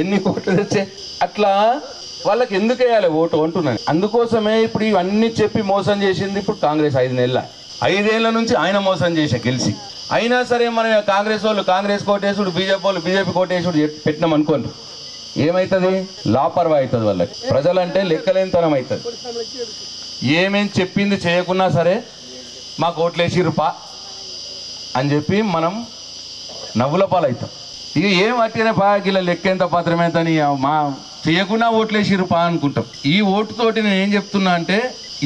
ఎన్ని కోట్లు తెచ్చే అట్లా వాళ్ళకి ఎందుకు వేయాలి ఓటు అంటున్నాను. అందుకోసమే ఇప్పుడు ఇవన్నీ చెప్పి మోసం చేసింది ఇప్పుడు కాంగ్రెస్ ఐదు నెలల. ఐదేళ్ళ నుంచి ఆయన మోసం చేసా గెలిచి. అయినా సరే మన కాంగ్రెస్ వాళ్ళు కాంగ్రెస్ కోటేశుడు బీజేపీ వాళ్ళు బీజేపీ కోటేసుడు పెట్టినాం అనుకోండి. ఏమవుతుంది లాపర్వా అవుతుంది వాళ్ళకి. ప్రజలంటే లెక్కలేనితనం అవుతుంది ఏమేం చెప్పింది చేయకున్నా సరే మాకు ఓట్లేసిర్రు పా అని చెప్పి మనం నవ్వుల పాలవుతాం. ఇక ఏం అట్టిన పాకిల గిల్ల లెక్కెంత పాత్రమేంతని మా చేయకుండా ఓట్లేసిర్రు పా అనుకుంటాం. ఈ ఓటుతోటి నేను ఏం చెప్తున్నా అంటే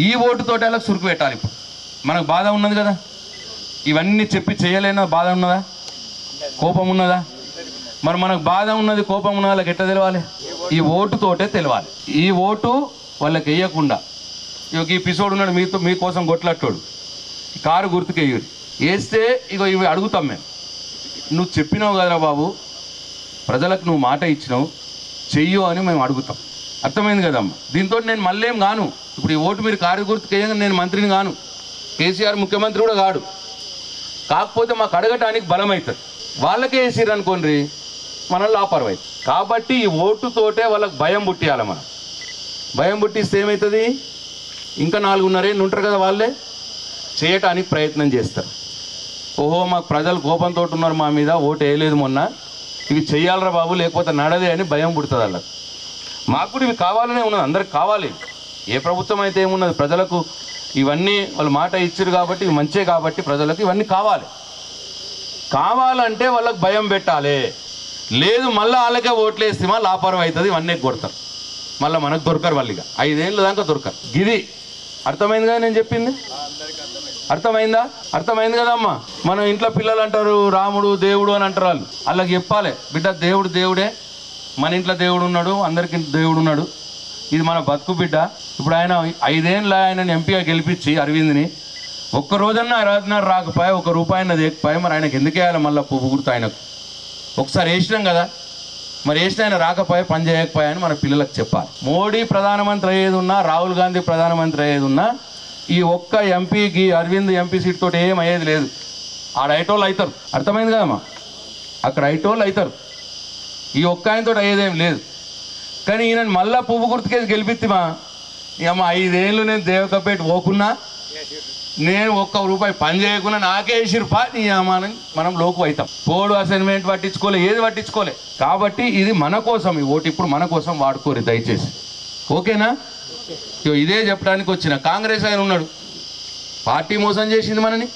ఈ ఓటుతోటి అలా సురుకు పెట్టాలి ఇప్పుడు. మనకు బాధ ఉన్నది కదా? ఇవన్నీ చెప్పి చేయలేన? బాధ ఉన్నదా? కోపం ఉన్నదా? మరి మనకు బాధ ఉన్నది కోపం ఉన్న వాళ్ళకి ఎట్లా తెలవాలి? ఈ ఓటుతోటే తెలవాలి. ఈ ఓటు వాళ్ళకి వేయకుండా. ఇక ఈ పిసోడు ఉన్నాడు మీతో మీకోసం కొట్లాటోడు కారు గుర్తుకు వేస్తే ఇగో ఇవి అడుగుతాం మేము. నువ్వు చెప్పినావు కదరా బాబు. ప్రజలకు నువ్వు మాట ఇచ్చినావు. చెయ్యు అని మేము అడుగుతాం. అర్థమైంది కదమ్మా. దీంతో నేను మళ్ళీ ఏం కాను ఇప్పుడు ఈ ఓటు మీరు కారు గుర్తుకు నేను మంత్రిని కాను కేసీఆర్ ముఖ్యమంత్రి కూడా కాడు. కాకపోతే మాకు అడగటానికి బలం అవుతుంది వాళ్ళకే వేసిర్రు అనుకోండి మనం లాపర్వై కాబట్టి ఈ ఓటుతోటే వాళ్ళకి భయం పుట్టియాలి మనం. భయం పుట్టిస్తే ఏమవుతుంది ఇంకా నాలుగున్నరేళ్ళు ఉంటారు కదా వాళ్ళే. చేయటానికి ప్రయత్నం చేస్తారు. ఓహో మాకు ప్రజలు కోపంతో ఉన్నారు మా మీద ఓటు వేయలేదు మొన్న. ఇవి చెయ్యాలరా బాబు లేకపోతే నడదే అని భయం పుడుతుంది వాళ్ళకి. మాకు కూడా ఇవి కావాలనే ఉన్నది అందరికి కావాలి. ఏ ప్రభుత్వం అయితే ఏమున్నది ప్రజలకు ఇవన్నీ వాళ్ళు మాట ఇచ్చారు కాబట్టి ఇవి మంచే కాబట్టి ప్రజలకు ఇవన్నీ కావాలి. కావాలంటే వాళ్ళకి భయం పెట్టాలి. లేదు మళ్ళీ వాళ్ళకే ఓట్లేస్తేమా లాపరం అవుతుంది ఇవన్నీ కొడతారు. మళ్ళీ మనకు దొరకరు వాళ్ళు ఇక. ఐదేళ్ళు దాకా దొరకరు. గిది. అర్థమైంది కదా నేను చెప్పింది? అర్థమైందా? అర్థమైంది కదమ్మా. మనం ఇంట్లో పిల్లలు అంటారు రాముడు దేవుడు అని అంటారు వాళ్ళు. వాళ్ళకి చెప్పాలి. బిడ్డ దేవుడు దేవుడే. మన ఇంట్లో దేవుడు ఉన్నాడు అందరికి దేవుడు ఉన్నాడు. ఇది మన బతుకు బిడ్డ. ఇప్పుడు ఆయన ఐదేళ్ళు ఆయనని ఎంపీగా గెలిపించి అరవింద్ని ఒక్క రోజన్నా అరవదిన్నర రాకపోయా ఒక రూపాయి దేకపోయా మరి ఆయనకు ఎందుకు వేయాలి మళ్ళీ పువ్వు గుర్తు ఆయనకు? ఒకసారి వేసినాం కదా. మరి వేసిన ఆయన రాకపోయా పని చేయకపోయా అని మన పిల్లలకు చెప్పాలి. మోడీ ప్రధానమంత్రి అయ్యేది ఉన్నా రాహుల్ గాంధీ ప్రధానమంత్రి అయ్యేది ఉన్నా ఈ ఒక్క ఎంపీకి అరవింద్ ఎంపీ సీట్ తోటి ఏం అయ్యేది లేదు. ఆడ ఐటోళ్ళు అవుతారు. అర్థమైంది కదమ్మా? అక్కడ ఐటోళ్ళు అవుతారు. ఈ ఒక్క ఆయనతో అయ్యేదేం లేదు. కానీ ఈయన మళ్ళా పువ్వు గుర్తుకేసి గెలిపిత్తిమా? ఇక ఐదేళ్ళు నేను దేవకపేట పోకున్నా. నేను ఒక్క రూపాయి పని చేయకుండా నాకే వేసిరు పా నీ అమ్మాని మనం లోకు అవుతాం. పోడు అసైన్మెంట్ పట్టించుకోలే ఏది పట్టించుకోలే. కాబట్టి ఇది మన కోసం ఈ ఓటు ఇప్పుడు మన కోసం వాడుకోరు దయచేసి. ఓకేనా? ఇదే చెప్పడానికి వచ్చిన. కాంగ్రెస్ ఆయన ఉన్నాడు. పార్టీ మోసం చేసింది మనని.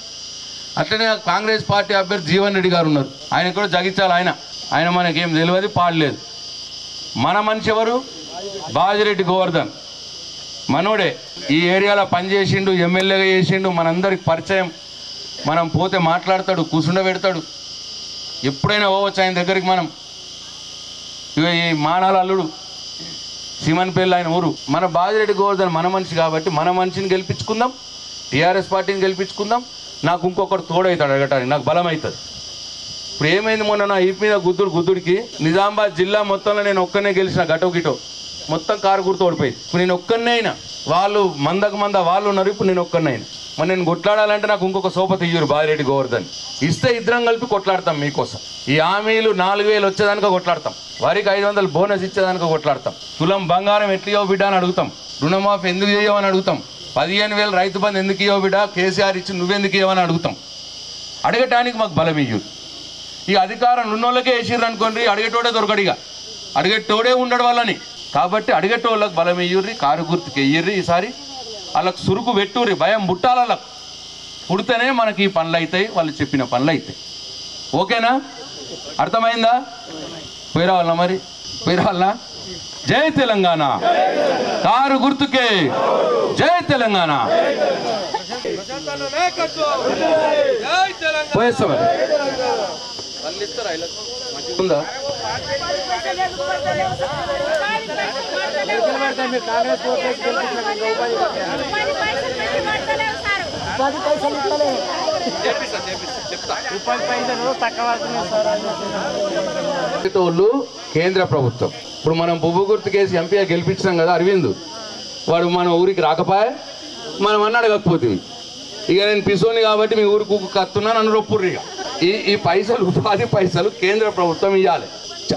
అట్లనే కాంగ్రెస్ పార్టీ అభ్యర్థి జీవన్ రెడ్డి గారు ఉన్నారు. ఆయన కూడా జగించాలి ఆయన. ఆయన మనకేం తెలియదు పాడలేదు. మన మనిషి ఎవరు? బాజిరెడ్డి గోవర్ధన్. మనోడే ఈ ఏరియాలో పనిచేసిండు ఎమ్మెల్యేగా చేసిండు మనందరికి పరిచయం. మనం పోతే మాట్లాడతాడు కూసుండ పెడతాడు. ఎప్పుడైనా పోవచ్చు ఆయన దగ్గరికి మనం. ఇక ఈ మానాల అల్లుడు. సీమన్పల్లి ఆయన ఊరు. మన బాజిరెడ్డి గోవర్ధన్ మన మనిషి కాబట్టి మన మనిషిని గెలిపించుకుందాం. టీఆర్ఎస్ పార్టీని గెలిపించుకుందాం. నాకు ఇంకొకరు తోడవుతాడు అడగటానికి. నాకు బలం అవుతుంది ఇప్పుడు ఏమైంది మొన్న నా ఈప్ మీద గుద్దుడు గుద్దుడికి. నిజామాబాద్ జిల్లా మొత్తంలో నేను ఒక్కనే గెలిచిన గటో గిటో మొత్తం కారు గుర్తు ఓడిపోయింది. ఇప్పుడు నేను ఒక్కనే అయినా. వాళ్ళు మందకు మంద వాళ్ళు ఉన్నారు ఇప్పుడు నేను ఒక్కనే మరి నేను కొట్లాడాలంటే నాకు ఇంకొక సోప తీయరు బాలిరెడ్డి గోవర్ధన్. ఇస్తే ఇద్దరం కలిపి కొట్లాడతాం మీకోసం. ఈ హామీలు నాలుగు వేలు వచ్చేదానిక కొట్లాడతాం. వారికి ఐదు వందలు బోనస్ ఇచ్చేదానిక కొట్లాడతాం. తులం బంగారం ఎట్లియో బిడ్డ అని అడుగుతాం. రుణమాఫీ ఎందుకు చేయమని అడుగుతాం. పదిహేను వేలు రైతు బంధు ఎందుకు ఇవ్వ బిడ్డ? కేసీఆర్ ఇచ్చి నువ్వెందుకు ఇవ్వని అడుగుతాం. అడగటానికి మాకు బలం ఇయ్యరు ఈ అధికారం ఉన్నోళ్ళకే వేసిర్రు అనుకోండి అడిగేటోడే దొరకడిగా ఇక. అడిగేటోడే ఉండడు వాళ్ళని. కాబట్టి అడిగేటోళ్ళకి బలం ఇయ్యుర్రి కారు గుర్తుకి వెయ్యిర్రి ఈసారి. వాళ్ళకి సురుకు పెట్టుర్రి భయం పుట్టాలి వాళ్ళకు పుడితేనే మనకి ఈ పనులు అవుతాయి వాళ్ళు చెప్పిన పనులు అవుతాయి ఓకేనా? అర్థమైందా? పోయి రావాలనా మరి? పోయి రావాలనా జై తెలంగాణ. కారు గుర్తుకే. జై తెలంగాణ. పోయేస్తా మరి. ఉందా? పైసలు ఇస్తలే కేంద్ర ప్రభుత్వం. ఇప్పుడు మనం బుబ్బు గుర్తు కేసు ఎంపీగా గెలిపించినాం కదా అరవింద్. వాడు మన ఊరికి రాకపోయా మనం అన్నాడు కాకపోతే. ఇక నేను పిసోని కాబట్టి మీ ఊరికి కత్తున్నా నన్ను రొప్పుర్రిగా ఈ ఈ పైసలు ఉపాధి పైసలు కేంద్ర ప్రభుత్వం ఇవ్వాలి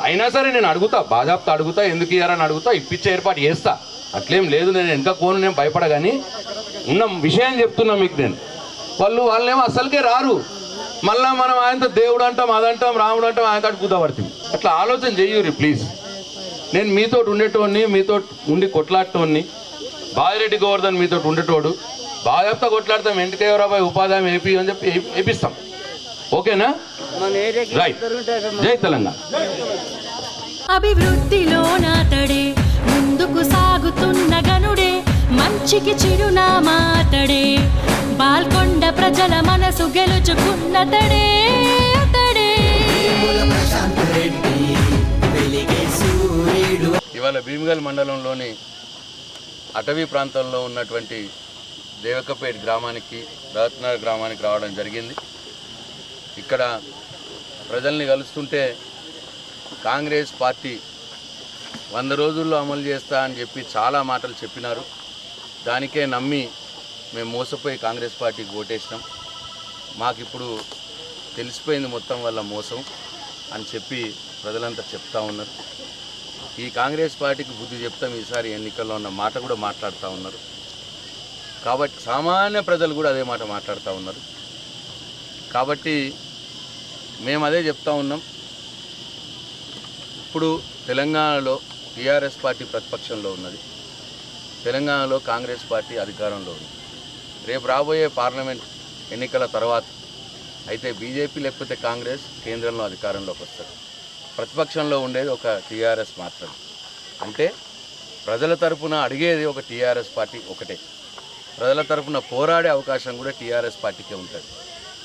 అయినా సరే నేను అడుగుతా బాజాప్తా అడుగుతా ఎందుకు ఇయ్యారని అడుగుతా ఇప్పించే ఏర్పాటు చేస్తా. అట్లేం లేదు నేను వెనక కోను నేను భయపడగాని. ఉన్న విషయం చెప్తున్నా మీకు నేను. వాళ్ళు వాళ్ళేమో అసలుకే రారు. మళ్ళా మనం ఆయనతో దేవుడు అంటాం అదంటాం రాముడు అంటాం ఆయనతో కూతపడుతుంది అట్లా ఆలోచన చెయ్యూరి ప్లీజ్ నేను మీతో ఉండేటోడిని మీతో ఉండి కొట్లాడటోడిని. బాజిరెడ్డి గోవర్ధన్ మీతో ఉండేటోడు. బాగా చెప్తా కొట్లాడతాం ఎంటికేవరాబాయ్ ఉపాధి హామీ ఏపీ అని చెప్పి వేపిస్తాం ఓకేనా? రైట్ జై తెలంగాణ. అభివృద్ధిలో నాతడే ముందుకు సాగుతున్న గనుడే మంచికి చిరునామాతడే బాల్కొండ ప్రజల మనసు గెలుచుకున్నతడే ఇవాళ భీమగల్ మండలంలోని అటవీ ప్రాంతంలో ఉన్నటువంటి దేవకపేట్ గ్రామానికి రత్నగర్ గ్రామానికి రావడం జరిగింది. ఇక్కడ ప్రజల్ని కలుస్తుంటే కాంగ్రెస్ పార్టీ వంద రోజుల్లో అమలు చేస్తా అని చెప్పి చాలా మాటలు చెప్పినారు. దానికే నమ్మి మేము మోసపోయి కాంగ్రెస్ పార్టీకి ఓటేసినాం. మాకు ఇప్పుడు తెలిసిపోయింది మొత్తం వల్ల మోసం అని చెప్పి ప్రజలంతా చెప్తా ఉన్నారు. ఈ కాంగ్రెస్ పార్టీకి బుద్ధి చెప్తాం ఈసారి ఎన్నికల్లో ఉన్న మాట కూడా మాట్లాడుతూ ఉన్నారు. కాబట్టి సామాన్య ప్రజలు కూడా అదే మాట మాట్లాడుతూ ఉన్నారు. కాబట్టి మేము అదే చెప్తా ఉన్నాం. ఇప్పుడు తెలంగాణలో టీఆర్ఎస్ పార్టీ ప్రతిపక్షంలో ఉన్నది. తెలంగాణలో కాంగ్రెస్ పార్టీ అధికారంలో ఉంది. రేపు రాబోయే పార్లమెంట్ ఎన్నికల తర్వాత అయితే బీజేపీ లేకపోతే కాంగ్రెస్ కేంద్రంలో అధికారంలోకి వస్తారు ప్రతిపక్షంలో ఉండేది ఒక టీఆర్ఎస్ మాత్రమే. అంటే ప్రజల తరపున అడిగేది ఒక టీఆర్ఎస్ పార్టీ ఒకటే. ప్రజల తరపున పోరాడే అవకాశం కూడా టీఆర్ఎస్ పార్టీకే ఉంటుంది.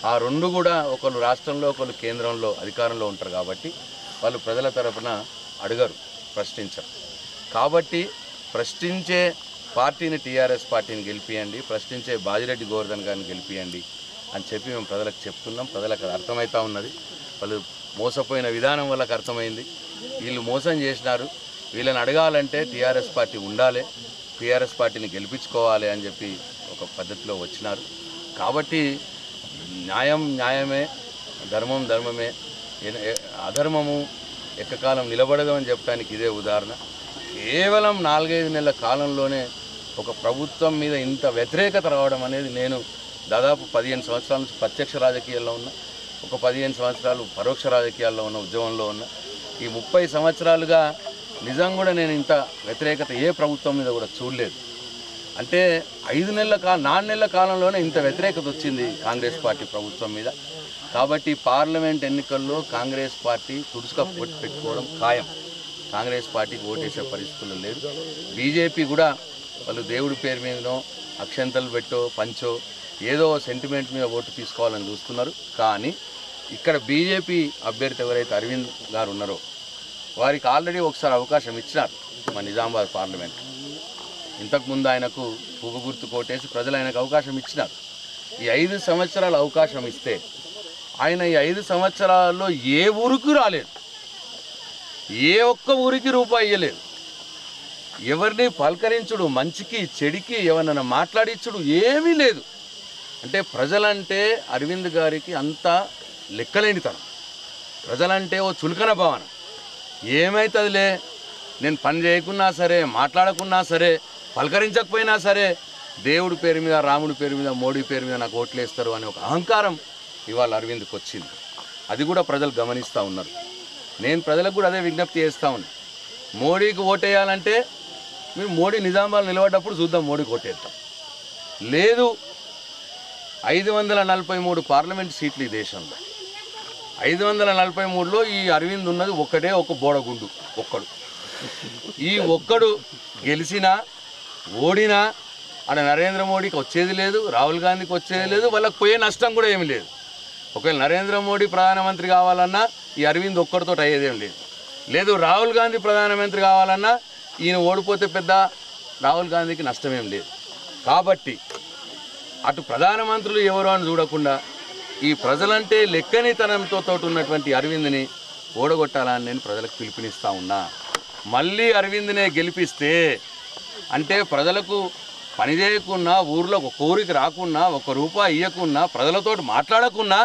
ఆ రెండు కూడా ఒకళ్ళు రాష్ట్రంలో ఒకళ్ళు కేంద్రంలో అధికారంలో ఉంటారు కాబట్టి వాళ్ళు ప్రజల తరపున అడగరు ప్రశ్నించరు. కాబట్టి ప్రశ్నించే పార్టీని టీఆర్ఎస్ పార్టీని గెలిపియండి ప్రశ్నించే బాజిరెడ్డి గోవర్ధన్ గారిని గెలిపియండి అని చెప్పి మేము ప్రజలకు చెప్తున్నాం. ప్రజలకు అది అర్థమవుతా ఉన్నది. వాళ్ళు మోసపోయిన విధానం వాళ్ళకి అర్థమైంది. వీళ్ళు మోసం చేసినారు. వీళ్ళని అడగాలంటే టీఆర్ఎస్ పార్టీ ఉండాలి టీఆర్ఎస్ పార్టీని గెలిపించుకోవాలి అని చెప్పి ఒక పద్ధతిలో వచ్చినారు. కాబట్టి న్యాయం న్యాయమే ధర్మం ధర్మమే. అధర్మము ఎక్కకాలం నిలబడదు అని చెప్పడానికి ఇదే ఉదాహరణ. కేవలం నాలుగైదు నెలల కాలంలోనే ఒక ప్రభుత్వం మీద ఇంత వ్యతిరేకత రావడం అనేది నేను దాదాపు పదిహేను సంవత్సరాల నుంచి ప్రత్యక్ష రాజకీయాల్లో ఉన్నా ఒక పదిహేను సంవత్సరాలు పరోక్ష రాజకీయాల్లో ఉన్న ఉద్యమంలో ఉన్న. ఈ ముప్పై సంవత్సరాలుగా నిజం కూడా నేను ఇంత వ్యతిరేకత ఏ ప్రభుత్వం మీద కూడా చూడలేదు. అంటే ఐదు నెలల కా నాలుగు నెలల కాలంలోనే ఇంత వ్యతిరేకత వచ్చింది కాంగ్రెస్ పార్టీ ప్రభుత్వం మీద. కాబట్టి పార్లమెంట్ ఎన్నికల్లో కాంగ్రెస్ పార్టీ తుడుచుక పెట్టుకోవడం ఖాయం. కాంగ్రెస్ పార్టీకి ఓటేసే పరిస్థితులు లేదు. బీజేపీ కూడా వాళ్ళు దేవుడి పేరు మీదనో అక్షంతలు పెట్టో పంచో ఏదో సెంటిమెంట్ మీద ఓటు తీసుకోవాలని చూస్తున్నారు. కానీ ఇక్కడ బీజేపీ అభ్యర్థి ఎవరైతే అరవింద్ గారు ఉన్నారో వారికి ఆల్రెడీ ఒకసారి అవకాశం ఇచ్చినారు మా నిజామాబాద్ పార్లమెంట్. ఇంతకుముందు ఆయనకు పువ్వు గుర్తు కోటేసి ప్రజలు ఆయనకు అవకాశం ఇచ్చినారు. ఈ ఐదు సంవత్సరాల అవకాశం ఇస్తే ఆయన ఈ ఐదు సంవత్సరాల్లో ఏ ఊరికి రాలేదు. ఏ ఒక్క ఊరికి రూపాయి ఇవ్వలేదు ఎవరిని పలకరించుడు మంచికి చెడికి ఎవరన్నా మాట్లాడించుడు ఏమీ లేదు. అంటే ప్రజలంటే అరవింద్ గారికి అంత లెక్కలేనితనం. ప్రజలంటే ఓ చులకన భావన. ఏమవుతుందిలే నేను పని చేయకున్నా సరే మాట్లాడకున్నా సరే పలకరించకపోయినా సరే దేవుడి పేరు మీద రాముడి పేరు మీద మోడీ పేరు మీద నాకు ఓట్లేస్తారు అనే ఒక అహంకారం ఇవాళ అరవింద్కి వచ్చింది. అది కూడా ప్రజలు గమనిస్తూ ఉన్నారు. నేను ప్రజలకు కూడా అదే విజ్ఞప్తి చేస్తూ ఉన్నా. మోడీకి ఓటేయాలంటే మీరు మోడీ నిజామాబాద్ నిలబడ్డప్పుడు చూద్దాం మోడీకి ఓటేద్దాం. లేదు ఐదు వందల నలభై మూడు పార్లమెంట్ సీట్లు ఈ దేశంలో. ఐదు వందల నలభై మూడులో ఈ అరవింద్ ఉన్నది ఒక్కటే ఒక బోడగుండు ఒక్కడు. ఈ ఒక్కడు గెలిచినా ఓడినా ఆడ నరేంద్ర మోడీకి వచ్చేది లేదు రాహుల్ గాంధీకి వచ్చేది లేదు వాళ్ళకి పోయే నష్టం కూడా ఏమి లేదు. ఒకవేళ నరేంద్ర మోడీ ప్రధానమంత్రి కావాలన్నా ఈ అరవింద్ ఒక్కరితో అయ్యేదేం లేదు. లేదు రాహుల్ గాంధీ ప్రధానమంత్రి కావాలన్నా ఈయన ఓడిపోతే పెద్ద రాహుల్ గాంధీకి నష్టమేం లేదు. కాబట్టి అటు ప్రధానమంత్రులు ఎవరు అని చూడకుండా ఈ ప్రజలంటే లెక్కనితనంతో తోటి ఉన్నటువంటి అరవింద్ని ఓడగొట్టాలని నేను ప్రజలకు పిలుపునిస్తా ఉన్నా. మళ్ళీ అరవింద్నే గెలిపిస్తే అంటే ప్రజలకు పని చేయకున్నా ఊర్లో ఒక కోరిక రాకున్నా ఒక రూపాయి ఇవ్వకున్నా ప్రజలతోటి మాట్లాడకున్నా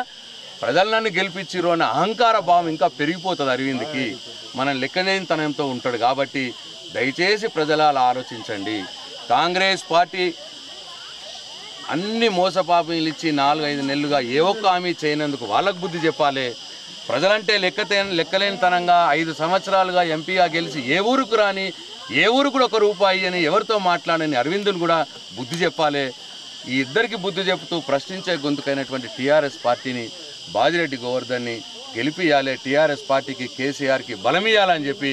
ప్రజలు నన్ను గెలిపించిరు అన్న అహంకార భావం ఇంకా పెరిగిపోతుంది అరవింద్కి. మనం లెక్కలేనితనంతో ఉంటాడు కాబట్టి దయచేసి ప్రజలు అలా ఆలోచించండి. కాంగ్రెస్ పార్టీ అన్ని మోసపాపీలు ఇచ్చి నాలుగు ఐదు నెలలుగా ఏ ఒక్క హామీ చేయనందుకు వాళ్ళకు బుద్ధి చెప్పాలి. ప్రజలంటే లెక్కతే లెక్కలేనితనంగా ఐదు సంవత్సరాలుగా ఎంపీగా గెలిచి ఏ ఊరుకు రాని ఏ ఊరు కూడా ఒక రూపాయి అని ఎవరితో మాట్లాడని అరవిందుని కూడా బుద్ధి చెప్పాలి. ఈ ఇద్దరికి బుద్ధి చెబుతూ ప్రశ్నించే గొంతుకైనటువంటి టీఆర్ఎస్ పార్టీని బాజిరెడ్డి గోవర్ధన్ని గెలిపియాలి టీఆర్ఎస్ పార్టీకి కేసీఆర్కి బలమియాలని చెప్పి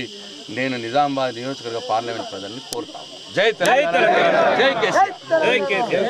నేను నిజామాబాద్ నియోజకవర్గ పార్లమెంట్ ప్రజల్ని కోరుతాను జై తెలంగాణ. జై కేసీఆర్.